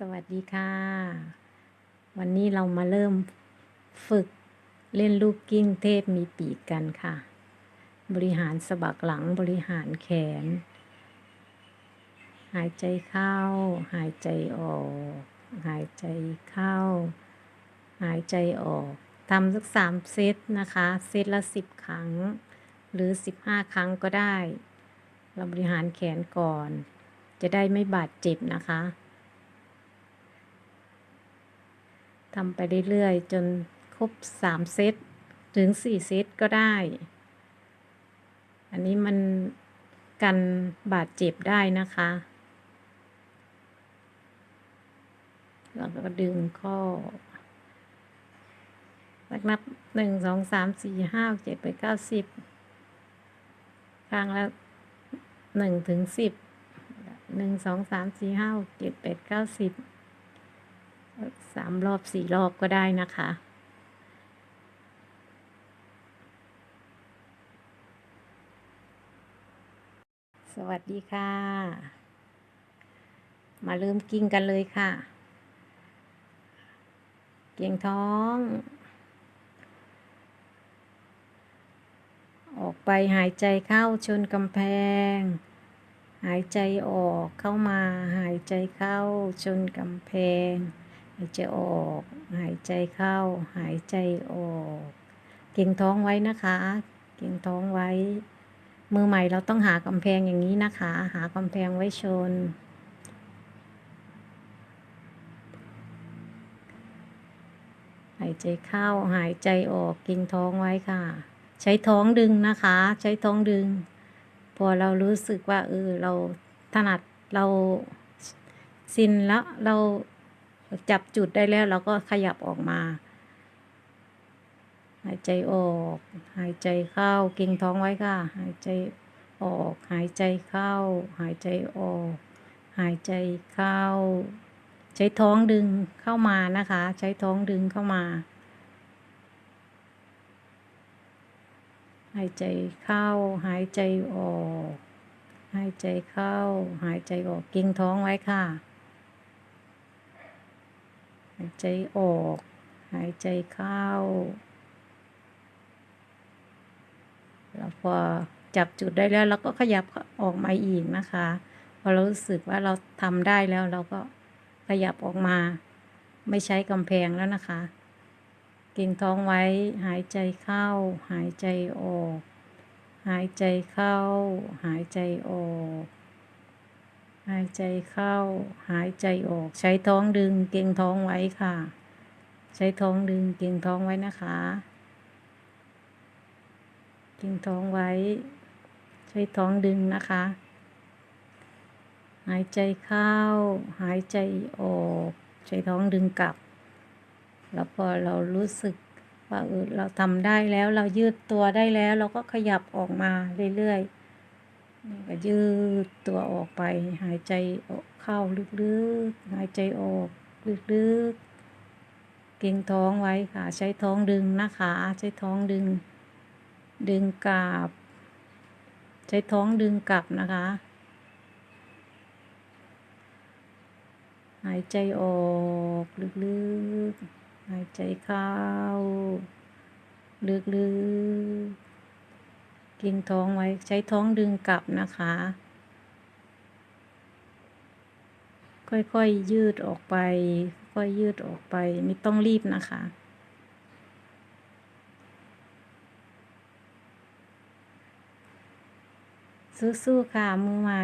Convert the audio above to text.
สวัสดีค่ะ วันนี้เรามาเริ่มฝึกเล่นลูกกิ้งเทพมีปีกกันค่ะ บริหารสะบักหลังบริหารแขน หายใจเข้า หายใจออก หายใจเข้า หายใจออกทำสักสามเซตนะคะ เซตละสิบครั้ง หรือสิบห้าครั้งก็ได้ เราบริหารแขนก่อน จะได้ไม่บาดเจ็บนะคะ ทำไปเรื่อยๆ จนครบสามเซตถึงสี่เซตก็ได้ อันนี้มันกันบาดเจ็บได้นะคะ แล้วก็ดึงข้อนักนับหนึ่งสองสามสี่ห้าเจ็ดไปเก้าสิบครั้งละหนึ่งถึงสิบหนึ่งสองสามสี่ห้าเจ็ดแปดเก้าสิบ สามรอบสี่รอบก็ได้นะคะ สวัสดีค่ะ มาเริ่มกิ้งกันเลยค่ะ เกียงท้อง ออกไปหายใจเข้าชนกำแพงหายใจออกเข้ามาหายใจเข้าชนกำแพง หายใจออก หายใจเข้า หายใจออก เก่งท้องไว้นะคะ เก่งท้องไว้ มือใหม่เราต้องหากำแพงอย่างนี้นะคะ หากำแพงไว้ชน หายใจเข้า หายใจออก เก่งท้องไว้ค่ะ ใช้ท้องดึงนะคะ ใช้ท้องดึง พอเรารู้สึกว่าเออเราถนัดเราซินแล้วเรา จับจุดได้แล้วเราก็ขยับออกมา หายใจออก หายใจเข้าเก่งท้องไว้ค่ะ หายใจออก หายใจเข้า หายใจออก หายใจเข้า ใช้ท้องดึงเข้ามานะคะ ใช้ท้องดึงเข้ามา หายใจเข้า หายใจออก หายใจเข้า หายใจออกเก่งท้องไว้ค่ะายใจออก หายใจเข้า แล้วพอจับจุดได้แล้วเราก็ขยับออกมาอีกนะคะ พอเรารู้สึกว่าเราทำได้แล้วเราก็ขยับออกมา ไม่ใช้กำแพงแล้วนะคะ เก่งท้องไว้หายใจเข้า หายใจออก หายใจเข้า หายใจออก หายใจเข้า หายใจออก ใช้ท้องดึงเก่งท้องไว้ค่ะ ใช้ท้องดึงเก่งท้องไว้นะคะ เก่งท้องไว้ ใช้ท้องดึงนะคะ หายใจเข้า หายใจออก ใช้ท้องดึงกลับ แล้วพอเรารู้สึกว่าเออเราทำได้แล้วเรายืดตัวได้แล้ว เราก็ขยับออกมาเรื่อยๆ นี่ก็ยืดตัวออกไป หายใจเข้าลึกๆ หายใจออกลึกๆ เก่งท้องไว้ค่ะ ใช้ท้องดึงนะคะ ใช้ท้องดึง ดึงกลับ ใช้ท้องดึงกลับนะคะ หายใจออกลึกๆ หายใจเข้า ลึกๆ กิงท้องไว้ใช้ท้องดึงกลับนะคะ ค่อยๆยืดออกไป ค่อยยืดออกไปไม่ต้องรีบนะคะสู้ๆค่ะมือใหม่